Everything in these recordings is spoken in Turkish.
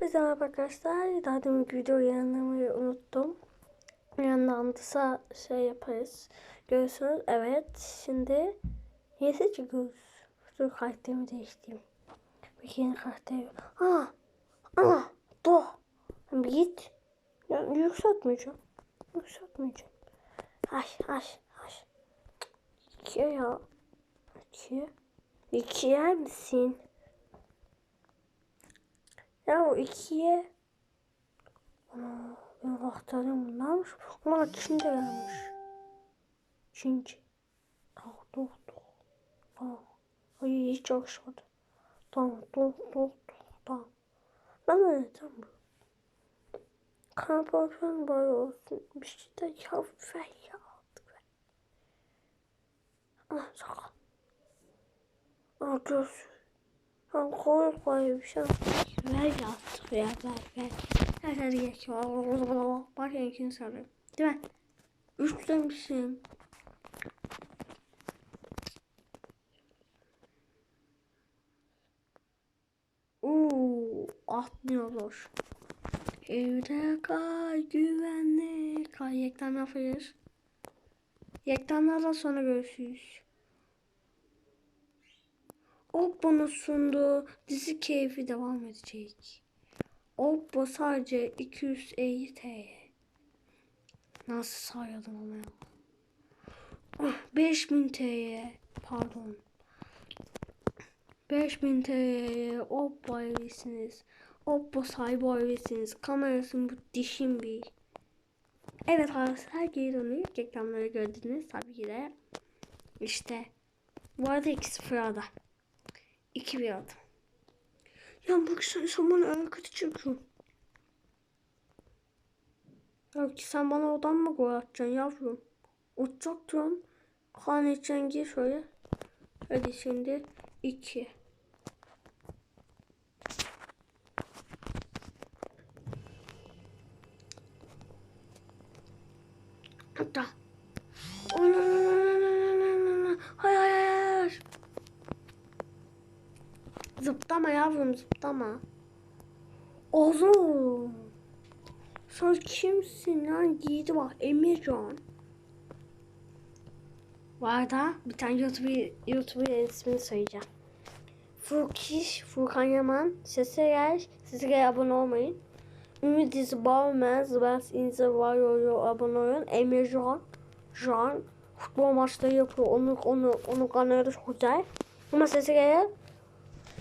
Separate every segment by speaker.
Speaker 1: Merhaba arkadaşlar. Daha demin video yayınlamayı unuttum. Yayınlandıysa şey yaparız. Görüyorsunuz. Evet. Şimdi yesi çıkıyoruz. Dur karakterimi değiştireyim. Bir yeni karakter. Aa! Aa! Dur. Bir git. Ya, yükseltmeyeceğim. Yükseltmeyeceğim. Ay ay ay. İkiye ya. İkiye. İki yer misin? Ya o ikiye Ana benim vaktilerim bunlarmış. Onlar Çin'de gelmiş. Çinci. Tamam dur dur. Tamam. Ay hiç yakışmadı. Tamam dur dur dur. Tamam. Ben de neden bu? Kampanya böyle olsun. Bir şey de ya ya. Ah sakal. Ah göz. Ben koy koy bir şey. Ver ya artık ya ver ver. Her hadi geç. Bak ya ikinci sarı. Değil mi? Üçlemişim. Uuu atlıyorlar. Evde kal güvenli kal. Yekten yapıyoruz. Yektenlerden sonra görüşürüz. Ok bana sundu. Dizi keyfi devam edecek. Oppo sadece 250 TL. Nasıl sayıyordum ama ya. Ah, 5000 TL. Pardon. 5000 TL'ye Oppo ayrısınız. Oppo sahibi ayrısınız. Kamerası bu dişim bir. Evet arkadaşlar geri dönüyor. Reklamları gördünüz. Tabii ki de işte bu arada ikisi Prada. 2000 aldım. Ya baksana sen bana hareketi çekiyorsun. Ya ki sen bana odan mı gol atacaksın yavrum? Uçacaktım. Kan için gir şöyle. Hadi şimdi 2. Zıplama yavrum zıplama. Oğlum. Sen kimsin lan? Giydi bak Emircan. Bu arada bir tane YouTube YouTuber ismini söyleyeceğim. Furkiş, Furkan Yaman, Sese Gel, Sese Gel abone olmayın. Ümit Dizi Bağmen, Zıbas İnze var yoyo abone olun. Emircan, Can, futbol maçları yapıyor. Onu, onu, onu kanalı güzel. Ama Sese Gel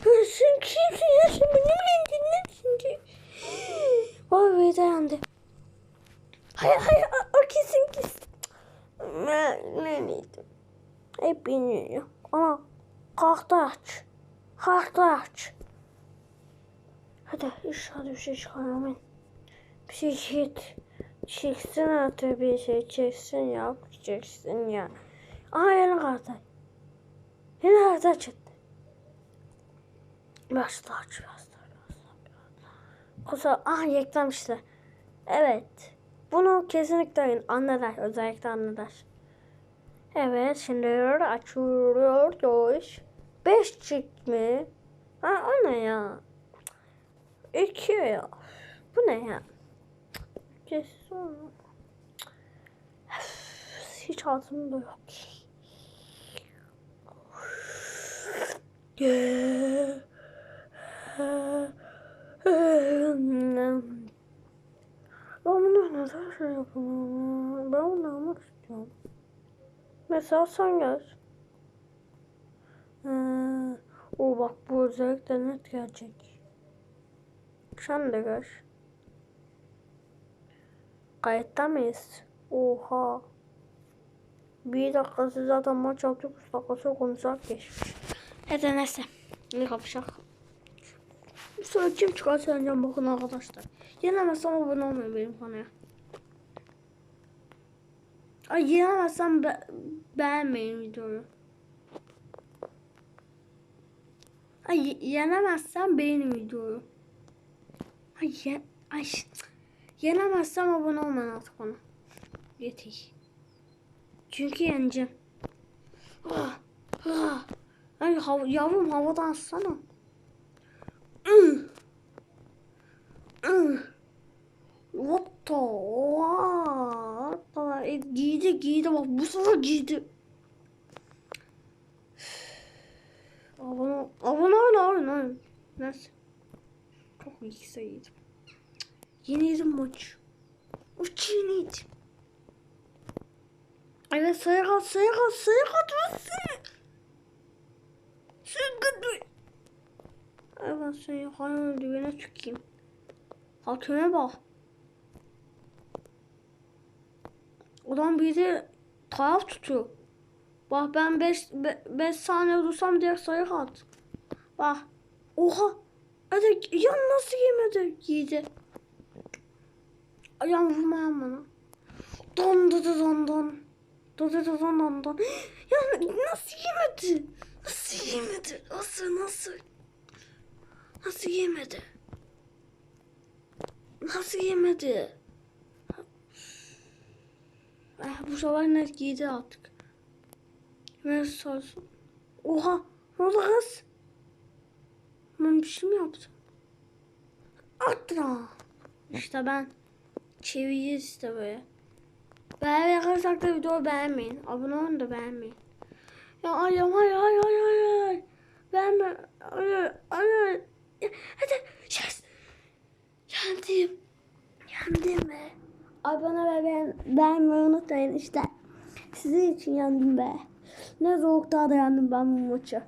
Speaker 1: sen kimsin ya? Sen beni mi yendin lan şimdi? Vay be dayandı. Hayır hayır o, kesin kesin. Ne, ne neydi? Hep bilmiyorum. Ana kalktı aç. Kalktı aç. Hadi inşallah bir şey çıkarmayın. Bir şey çek. Çeksin artık bir şey çeksin ya. Çeksin ya. Aha yeni kartı. Yeni kartı çıktı. Başla aç başla başla. Kusa ah yeklemişler. Evet. Bunu kesinlikle anlar. Özellikle anlar. Evet şimdi açıyoruz. Beş çık mı? Ha o ne ya? İki ya. Bu ne ya? Kesin. Hiç ağzımda yok. Yeah. Ben bunu neden şey yapamam? Ben bunu almak istiyorum. Mesela sen gel. Ee, o bak bu özellikle net gelecek. Sen de gel. Kayıtta mıyız? Oha. Bir dakikası zaten maç yaptık. Üç dakikası konuşacak geçmiş. Hadi neyse. Ne kapışak. Sonra kim çıkarsa bakın arkadaşlar. Yenemezsem abone olmayın benim kanala. Ay yenemezsem be beğenmeyin videoyu. Ay yenemezsem beğenin videoyu. Ay ye ay yenemezsem abone olmayın artık bana. Yeter. Çünkü yeneceğim. Ah, ah. Ay hav yavrum havadan atsana. Hatta oha. Giydi bak bu sefer giydi. Abone abone ol oyun oyun. Neyse. Çok iyi sayıydım. Yeniydim maç. Uç yeniydim. Evet sayı kat sayı kat sayı kat nasıl? Sayı kat Evet seni hayal düğüne çıkayım. Hakeme bak. Adam bizi taraf tutuyor. Bak ben 5 5 saniye dursam diye sayı at. Bak. Oha. Hadi ya nasıl yemedi? Yedi. Ayağım vurmayan bana. Don don don. Don don don don don don. Ya nasıl yemedi? Nasıl yemedi? Nasıl nasıl? Nasıl yemedi? Nasıl yemedi? Eh, bu sefer net giydi artık. Ver sorsun. Oha! Ne oldu kız? Ben bir şey mi yaptım? Atla! İşte ben çevireceğiz işte böyle. Beğenmeyi yakarsak da videoyu beğenmeyin. Abone olun da beğenmeyin. Ya ay ay ay ay ay ay ay. Beğenme. Ay ay ay ay. Ya, Hadi. Yes. Yendim. Yendim be. Abone ve beğen, beğenmeyi unutmayın işte. Sizin için yendim be. Ne soğukta da yendim ben bu maçı.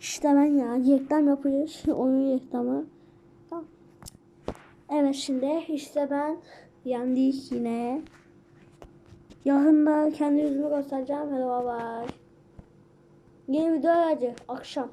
Speaker 1: İşte ben ya reklam yapıyoruz. Oyun reklamı. Evet şimdi işte ben yendik yine. Yarın da kendi yüzümü göstereceğim. Hadi bay bay. Yeni video gelecek akşam.